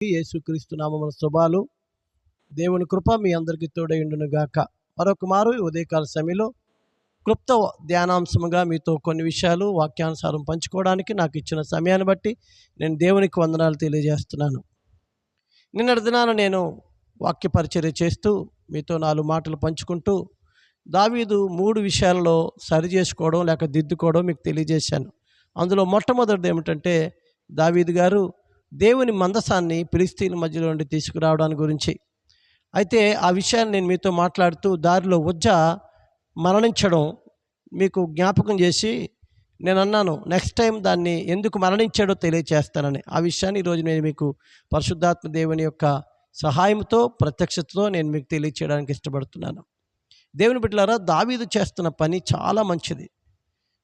యేసుక్రీస్తు నామముల శుభాలు. దేవుని కృప మీ అందరికీ తోడైండును గాక మరొక మారు ఉదయకాల సమయంలో క్లుప్త ధ్యానాంశముగా మీతో కొన్ని విషయాలు వాక్యానుసారం పంచుకోవడానికి నాకు ఇచ్చిన సమయాన్ని బట్టి నేను దేవునికి వందనాలు తెలియజేస్తున్నాను. నిన్నటి దినాన నేను వాక్య పరిచర్య చేస్తూ మీతో నాలుగు మాటలు పంచుకుంటూ దావీదు మూడు విషయాలలో సరి చేసుకోవడం లేక దిద్దుకోవడం మీకు తెలియజేశాను. అందులో మొట్టమొదటిది ఏమిటంటే దావీదు గారు దేవుని మందసాన్ని ఫిలిస్తీన్ మధ్యలో నుండి తీసుకురావడాని గురించి. అయితే ఆ విషయాన్ని నేను మీతో మాట్లాడుతూ దారిలో ఉజ్జ మరణించడం మీకు జ్ఞాపకం చేసి నేను అన్నాను నెక్స్ట్ టైం దాన్ని ఎందుకు మరణించాడో తెలియచేస్తానని. ఆ విషయాన్ని ఈరోజు నేను మీకు పరిశుద్ధాత్మ దేవుని యొక్క సహాయంతో ప్రత్యక్షతతో నేను మీకు తెలియచేయడానికి ఇష్టపడుతున్నాను. దేవుని బిడ్డలారా దావీదు చేస్తున్న పని చాలా మంచిది.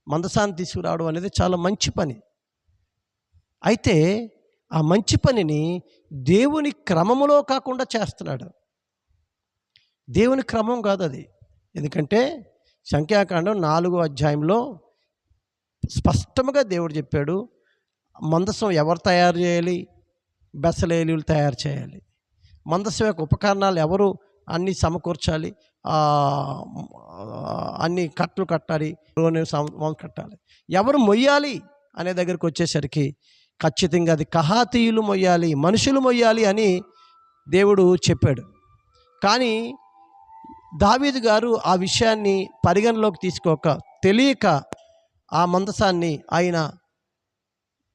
మందసాన్ని తీసుకురావడం అనేది చాలా మంచి పని. అయితే ఆ మంచి పనిని దేవుని క్రమములో కాకుండా చేస్తున్నాడు. దేవుని క్రమం కాదు అది. ఎందుకంటే సంఖ్యాకాండం నాలుగో అధ్యాయంలో స్పష్టంగా దేవుడు చెప్పాడు మందసం ఎవరు తయారు చేయాలి? బెసలేలు తయారు చేయాలి. మందసం యొక్క ఉపకరణాలు ఎవరు అన్నీ సమకూర్చాలి? అన్ని కట్టలు కట్టాలి రోని కట్టాలి. ఎవరు మొయ్యాలి అనే దగ్గరికి వచ్చేసరికి ఖచ్చితంగా అది కహాతీయులు మొయ్యాలి మనుషులు మొయ్యాలి అని దేవుడు చెప్పాడు. కానీ దావీదు గారు ఆ విషయాన్ని పరిగణలోకి తీసుకోక తెలియక ఆ మందసాన్ని ఆయన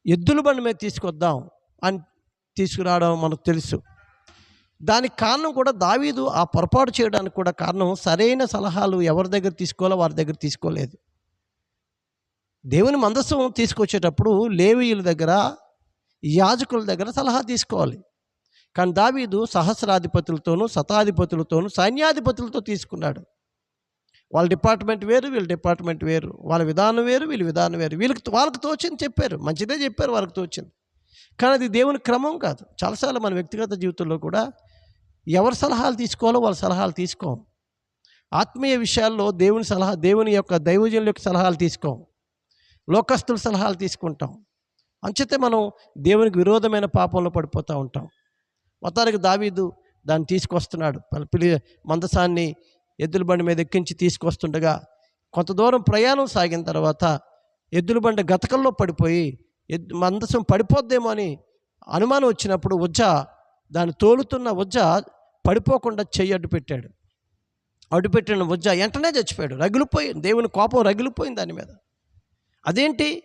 ఎద్దుల బండి మీద తీసుకొద్దాం అని తీసుకురావడం మనకు తెలుసు. దానికి కారణం కూడా దావీదు ఆ పొరపాటు చేయడానికి కూడా కారణం సరైన సలహాలు ఎవరి దగ్గర తీసుకోవాలో వారి దగ్గర తీసుకోలేదు. దేవుని మందస్సం తీసుకొచ్చేటప్పుడు లేవీయుల దగ్గర యాజకుల దగ్గర సలహా తీసుకోవాలి. కానీ దావీదు సహస్రాధిపతులతోనూ శతాధిపతులతోనూ సైన్యాధిపతులతో తీసుకున్నాడు. వాళ్ళ డిపార్ట్మెంట్ వేరు వీళ్ళ డిపార్ట్మెంట్ వేరు. వాళ్ళ విధానం వేరు వీళ్ళ విధానం వేరు. వీళ్ళకి వాళ్ళకి తోచింది చెప్పారు. మంచిదే చెప్పారు వాళ్ళకి తోచింది. కానీ అది దేవుని క్రమం కాదు. చాలాసార్లు మన వ్యక్తిగత జీవితంలో కూడా ఎవరి సలహాలు తీసుకోవాలో వాళ్ళ సలహాలు తీసుకోం. ఆత్మీయ విషయాల్లో దేవుని సలహా దేవుని యొక్క దైవజనుల యొక్క సలహాలు తీసుకోం. లోకస్తుల సలహాలు తీసుకుంటాం. అంచితే మనం దేవునికి విరోధమైన పాపంలో పడిపోతూ ఉంటాం. మొత్తానికి దావీదు దాన్ని తీసుకొస్తున్నాడు. పిలి మందసాన్ని ఎద్దుల బండి మీద ఎక్కించి తీసుకొస్తుండగా కొంత దూరం ప్రయాణం సాగిన తర్వాత ఎద్దుల బండి గతకల్లో పడిపోయి ఎద్దు మందసం పడిపోద్దేమో అని అనుమానం వచ్చినప్పుడు ఉజ్జ దాన్ని తోలుతున్న ఉజ్జ పడిపోకుండా చెయ్యి అడ్డు పెట్టాడు. అడ్డు పెట్టిన ఉజ్జ వెంటనే చచ్చిపోయాడు. రగిలిపోయి దేవుని కోపం రగిలిపోయింది దాని మీద. అదేంటి?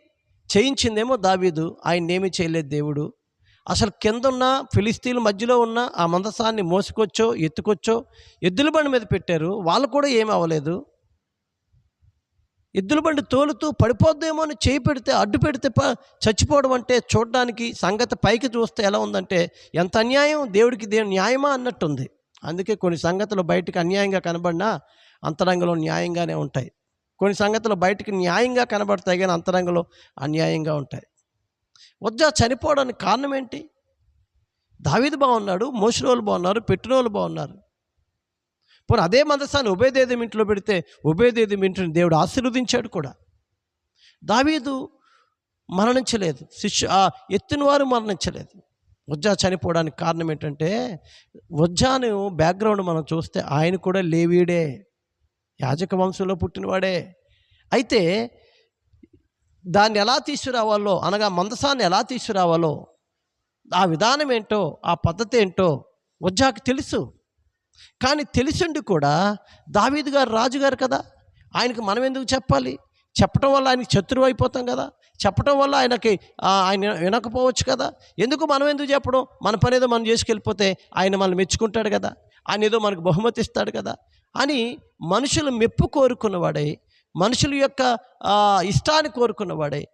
చేయించిందేమో దావీదు ఆయన ఏమీ చేయలేదు దేవుడు. అసలు కింద ఉన్న ఫిలిస్తీన్ల మధ్యలో ఉన్న ఆ మందసాన్ని మోసుకొచ్చో ఎత్తుకొచ్చో ఎద్దుల బండి మీద పెట్టారు. వాళ్ళు కూడా ఏమీ అవ్వలేదు. ఎద్దుల బండి తోలుతూ పడిపోద్దేమో అని చేయి పెడితే అడ్డు పెడితే ప చచ్చిపోవడం అంటే చూడడానికి సంగతి పైకి చూస్తే ఎలా ఉందంటే ఎంత అన్యాయం దేవుడికి దేవుని న్యాయమా అన్నట్టుంది. అందుకే కొన్ని సంగతులు బయటకు అన్యాయంగా కనబడినా అంతరంగంలో న్యాయంగానే ఉంటాయి. కొన్ని సంగతులు బయటికి న్యాయంగా కనబడతాయి కానీ అంతరంగంలో అన్యాయంగా ఉంటాయి. వజ్జా చనిపోవడానికి కారణం ఏంటి? దావీదు బాగున్నాడు మోసినోళ్ళు బాగున్నారు పెట్టినోళ్ళు బాగున్నారు. పోనీ అదే మందసాన్ని ఉభయదేదం ఇంట్లో పెడితే ఉభయదేదం ఇంటిని దేవుడు ఆశీర్వదించాడు కూడా. దావీదు మరణించలేదు. శిష్యు ఆ ఎత్తిన వారు మరణించలేదు. వజ్జా చనిపోవడానికి కారణం ఏంటంటే వజ్జాను బ్యాక్గ్రౌండ్ మనం చూస్తే ఆయన కూడా లేవీడే. యాజక వంశంలో పుట్టినవాడే. అయితే దాన్ని ఎలా తీసుకురావాలో అనగా మందసాన్ని ఎలా తీసుకురావాలో ఆ విధానం ఏంటో ఆ పద్ధతి ఏంటో వజ్జాకి తెలుసు. కానీ తెలిసిండి కూడా దావీదు గారు రాజుగారు కదా. ఆయనకు మనం ఎందుకు చెప్పాలి? చెప్పటం వల్ల ఆయనకి శత్రువు అయిపోతాం కదా. చెప్పటం వల్ల ఆయనకి ఆయన వినకపోవచ్చు కదా. ఎందుకు మనం ఎందుకు చెప్పడం? మన పని ఏదో మనం చేసుకెళ్ళిపోతే ఆయన మనల్ని మెచ్చుకుంటాడు కదా. ఆయన ఏదో మనకు బహుమతి ఇస్తాడు కదా. అని మనుషులు మెప్పు కోరుకున్నవాడై మనుషుల యొక్క ఇష్టాన్ని కోరుకున్నవాడై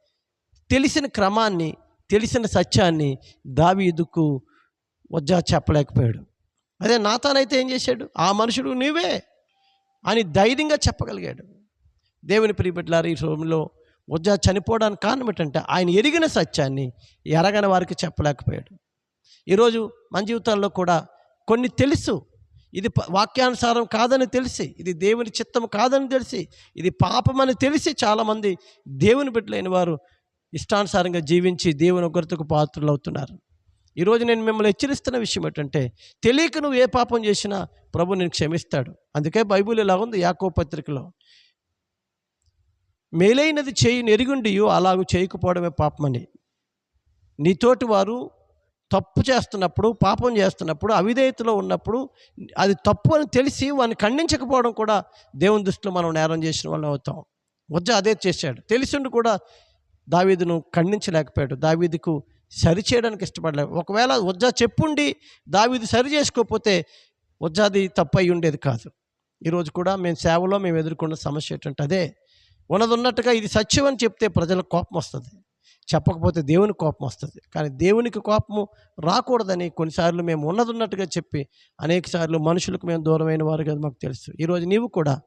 తెలిసిన క్రమాన్ని తెలిసిన సత్యాన్ని దావీదుకు వజ్జా చెప్పలేకపోయాడు. అదే నాతానైతే ఏం చేశాడు? ఆ మనుషుడు నీవే అని ధైర్యంగా చెప్పగలిగాడు. దేవుని ప్రియబిడ్డలారు ఈ రోజులో వజ్జా చనిపోవడానికి కారణం ఏంటంటే ఆయన ఎరిగిన సత్యాన్ని ఎరగని వారికి చెప్పలేకపోయాడు. ఈరోజు మన జీవితాల్లో కూడా కొన్ని తెలుసు. ఇది వాక్యానుసారం కాదని తెలిసి ఇది దేవుని చిత్తం కాదని తెలిసి ఇది పాపమని తెలిసి చాలామంది దేవుని బిడ్డలైన వారు ఇష్టానుసారంగా జీవించి దేవుని ఒకరితకు పాత్రలు అవుతున్నారు ఈరోజు నేను మిమ్మల్ని హెచ్చరిస్తున్న విషయం ఏంటంటే తెలియక నువ్వు ఏ పాపం చేసినా ప్రభు నేను క్షమిస్తాడు. అందుకే బైబిల్ ఇలా ఉంది? యాకో పత్రికలో మేలైనది చేయి నెరుగుండి అలాగూ చేయకపోవడమే పాపమని. నీతోటి వారు తప్పు చేస్తున్నప్పుడు పాపం చేస్తున్నప్పుడు అవిధేయతలో ఉన్నప్పుడు అది తప్పు అని తెలిసి వాడిని ఖండించకపోవడం కూడా దేవుని దృష్టిలో మనం నేరం చేసిన వాళ్ళు అవుతాం. వజ్జ అదే చేశాడు. తెలిసిండు కూడా దావీదును ఖండించలేకపోయాడు. దావీదుకు సరి చేయడానికి ఇష్టపడలేదు. ఒకవేళ వజ్జా చెప్పుండి దావీదు సరి చేసుకోకపోతే వజ్జాది తప్పు అయి ఉండేది కాదు. ఈరోజు కూడా మేము సేవలో మేము ఎదుర్కొన్న సమస్య ఏంటంటే అదే. ఉన్నది ఉన్నట్టుగా ఇది సత్యం అని చెప్తే ప్రజలకు కోపం వస్తుంది. చెప్పకపోతే దేవుని కోపం వస్తుంది. కానీ దేవునికి కోపము రాకూడదని కొన్నిసార్లు మేము ఉన్నది ఉన్నట్టుగా చెప్పి అనేక సార్లు మనుషులకు మేము దూరమైన వారు కదా మాకు తెలుసు. ఈరోజు నీవు కూడా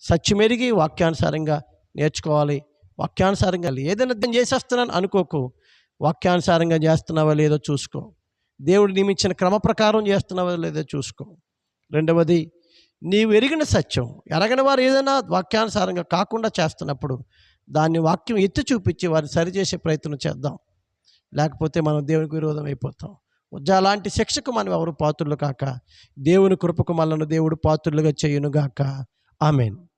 సత్యమెరిగి వాక్యానుసారంగా నేర్చుకోవాలి. వాక్యానుసారంగా ఏదైనా నేను చేసేస్తున్నాను అనుకోకు. వాక్యానుసారంగా చేస్తున్నావా లేదో చూసుకో. దేవుడు నియమించిన క్రమ ప్రకారం చేస్తున్నావా లేదో చూసుకో. రెండవది నీవు ఎరిగిన సత్యం. ఎరగని వారు ఏదైనా వాక్యానుసారంగా కాకుండా చేస్తున్నప్పుడు దాన్ని వాక్యం ఎత్తి చూపించి వారిని సరిచేసే ప్రయత్నం చేద్దాం. లేకపోతే మనం దేవునికి విరోధం అయిపోతాం. అలాంటి శిక్షకు మనం ఎవరు పాత్రులు కాక దేవుని కృపకు మనల్ని దేవుడు పాత్రులుగా చేయునుగాక. ఆమెను.